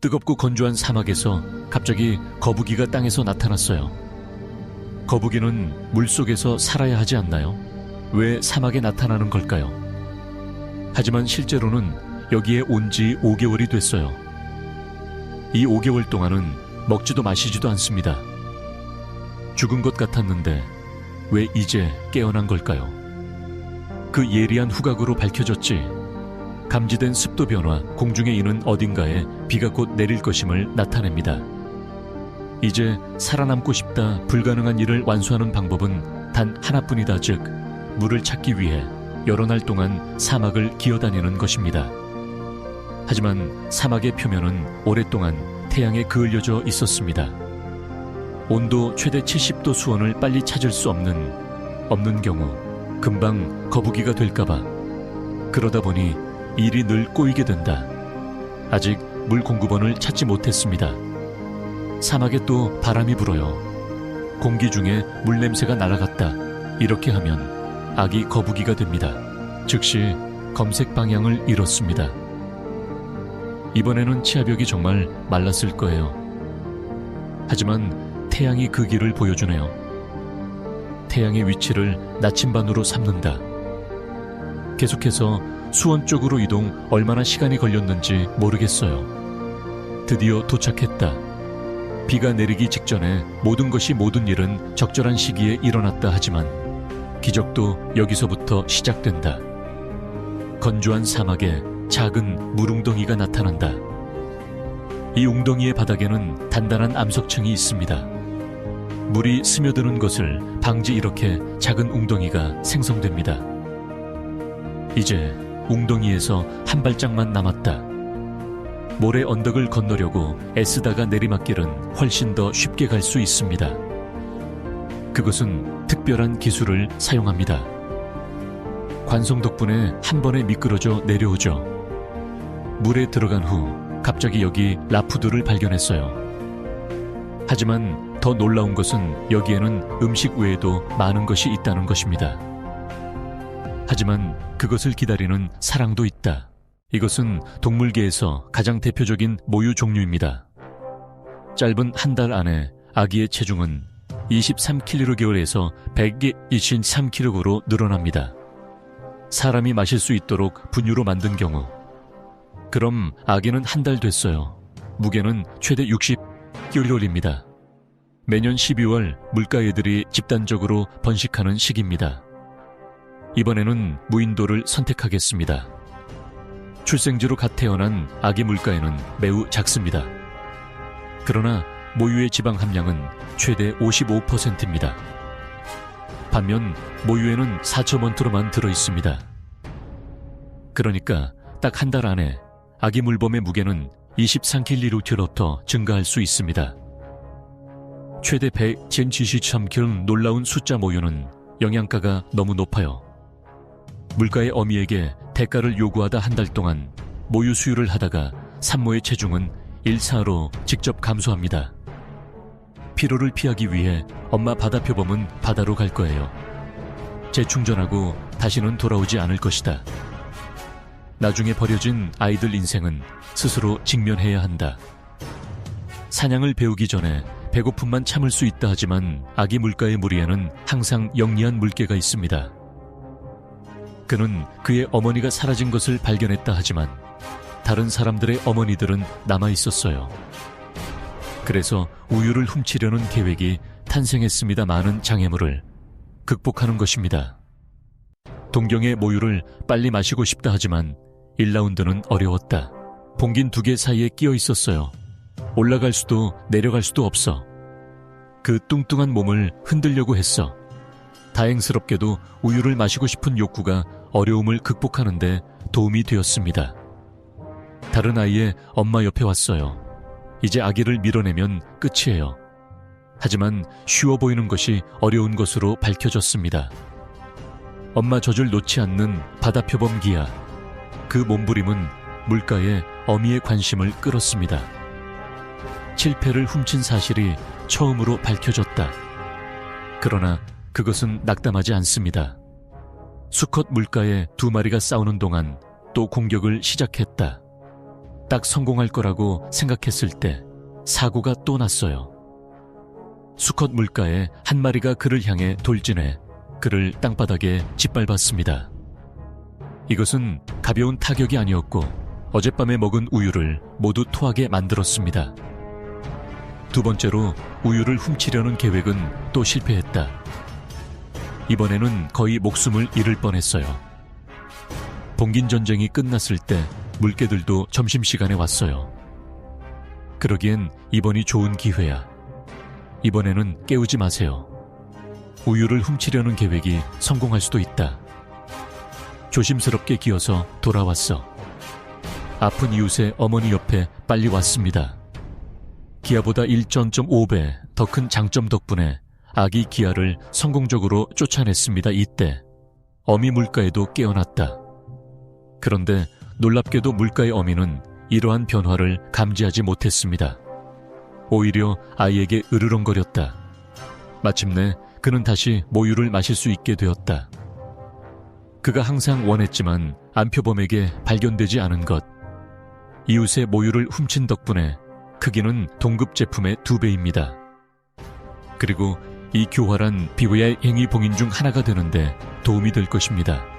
뜨겁고 건조한 사막에서 갑자기 거북이가 땅에서 나타났어요. 거북이는 물 속에서 살아야 하지 않나요? 왜 사막에 나타나는 걸까요? 하지만 실제로는 여기에 온 지 5개월이 됐어요. 이 5개월 동안은 먹지도 마시지도 않습니다. 죽은 것 같았는데 왜 이제 깨어난 걸까요? 그 예리한 후각으로 밝혀졌지. 감지된 습도 변화, 공중에 있는 어딘가에 비가 곧 내릴 것임을 나타냅니다. 이제 살아남고 싶다 불가능한 일을 완수하는 방법은 단 하나뿐이다 즉 물을 찾기 위해 여러 날 동안 사막을 기어다니는 것입니다. 하지만 사막의 표면은 오랫동안 태양에 그을려져 있었습니다. 온도 최대 70도 수온을 빨리 찾을 수 없는 없는 경우 금방 거북이가 될까봐 그러다 보니 일이 늘 꼬이게 된다. 아직 물 공급원을 찾지 못했습니다. 사막에 또 바람이 불어요. 공기 중에 물 냄새가 날아갔다. 이렇게 하면 아기 거북이가 됩니다. 즉시 검색 방향을 잃었습니다. 이번에는 치아벽이 정말 말랐을 거예요. 하지만 태양이 그 길을 보여주네요. 태양의 위치를 나침반으로 삼는다. 계속해서 수원 쪽으로 이동 얼마나 시간이 걸렸는지 모르겠어요. 드디어 도착했다. 비가 내리기 직전에 모든 것이 모든 일은 적절한 시기에 일어났다 하지만 기적도 여기서부터 시작된다. 건조한 사막에 작은 물웅덩이가 나타난다. 이 웅덩이의 바닥에는 단단한 암석층이 있습니다. 물이 스며드는 것을 방지 이렇게 작은 웅덩이가 생성됩니다. 이제 웅덩이에서 한 발짝만 남았다. 모래 언덕을 건너려고 애쓰다가 내리막길은 훨씬 더 쉽게 갈 수 있습니다. 그것은 특별한 기술을 사용합니다. 관성 덕분에 한 번에 미끄러져 내려오죠. 물에 들어간 후 갑자기 여기 라푸드를 발견했어요. 하지만 더 놀라운 것은 여기에는 음식 외에도 많은 것이 있다는 것입니다. 하지만 그것을 기다리는 사랑도 있다. 이것은 동물계에서 가장 대표적인 모유 종류입니다. 짧은 한 달 안에 아기의 체중은 23kg에서 123kg로 늘어납니다. 사람이 마실 수 있도록 분유로 만든 경우. 그럼 아기는 한 달 됐어요. 무게는 최대 60kg입니다. 매년 12월 물가애들이 집단적으로 번식하는 시기입니다. 이번에는 무인도를 선택하겠습니다. 출생지로 갓 태어난 아기 물가에는 매우 작습니다. 그러나 모유의 지방 함량은 최대 55%입니다. 반면 모유에는 4초먼트로만 들어 있습니다. 그러니까 딱 한 달 안에 아기 물범의 무게는 23kg로부터 증가할 수 있습니다. 최대 100젠73kg 놀라운 숫자 모유는 영양가가 너무 높아요. 물가의 어미에게 대가를 요구하다 한 달 동안 모유 수유를 하다가 산모의 체중은 1사로 직접 감소합니다. 피로를 피하기 위해 엄마 바다 표범은 바다로 갈 거예요. 재충전하고 다시는 돌아오지 않을 것이다. 나중에 버려진 아이들 인생은 스스로 직면해야 한다. 사냥을 배우기 전에 배고픔만 참을 수 있다 하지만 아기 물가의 무리에는 항상 영리한 물개가 있습니다. 그는 그의 어머니가 사라진 것을 발견했다 하지만 다른 사람들의 어머니들은 남아 있었어요. 그래서 우유를 훔치려는 계획이 탄생했습니다. 많은 장애물을 극복하는 것입니다. 동경의 모유를 빨리 마시고 싶다 하지만 1라운드는 어려웠다. 봉긴 두 개 사이에 끼어 있었어요. 올라갈 수도 내려갈 수도 없어. 그 뚱뚱한 몸을 흔들려고 했어. 다행스럽게도 우유를 마시고 싶은 욕구가 어려움을 극복하는데 도움이 되었습니다. 다른 아이의 엄마 옆에 왔어요. 이제 아기를 밀어내면 끝이에요. 하지만 쉬워 보이는 것이 어려운 것으로 밝혀졌습니다. 엄마 젖을 놓지 않는 바다 표범 기야. 그 몸부림은 물가에 어미의 관심을 끌었습니다. 칠패를 훔친 사실이 처음으로 밝혀졌다. 그러나 그것은 낙담하지 않습니다. 수컷 물가에 두 마리가 싸우는 동안 또 공격을 시작했다. 딱 성공할 거라고 생각했을 때 사고가 또 났어요. 수컷 물가에 한 마리가 그를 향해 돌진해 그를 땅바닥에 짓밟았습니다. 이것은 가벼운 타격이 아니었고 어젯밤에 먹은 우유를 모두 토하게 만들었습니다. 두 번째로 우유를 훔치려는 계획은 또 실패했다. 이번에는 거의 목숨을 잃을 뻔했어요. 봉긴 전쟁이 끝났을 때 물개들도 점심시간에 왔어요. 그러기엔 이번이 좋은 기회야. 이번에는 깨우지 마세요. 우유를 훔치려는 계획이 성공할 수도 있다. 조심스럽게 기어서 돌아왔어. 아픈 이웃의 어머니 옆에 빨리 왔습니다. 기아보다 1.5배 더 큰 장점 덕분에 아기 기아를 성공적으로 쫓아냈습니다. 이때 어미 물가에도 깨어났다. 그런데 놀랍게도 물가의 어미는 이러한 변화를 감지하지 못했습니다. 오히려 아이에게 으르렁거렸다. 마침내 그는 다시 모유를 마실 수 있게 되었다. 그가 항상 원했지만 안표범에게 발견되지 않은 것. 이웃의 모유를 훔친 덕분에 크기는 동급 제품의 두 배입니다. 그리고 이 교활한 비호야의 행위 봉인 중 하나가 되는데 도움이 될 것입니다.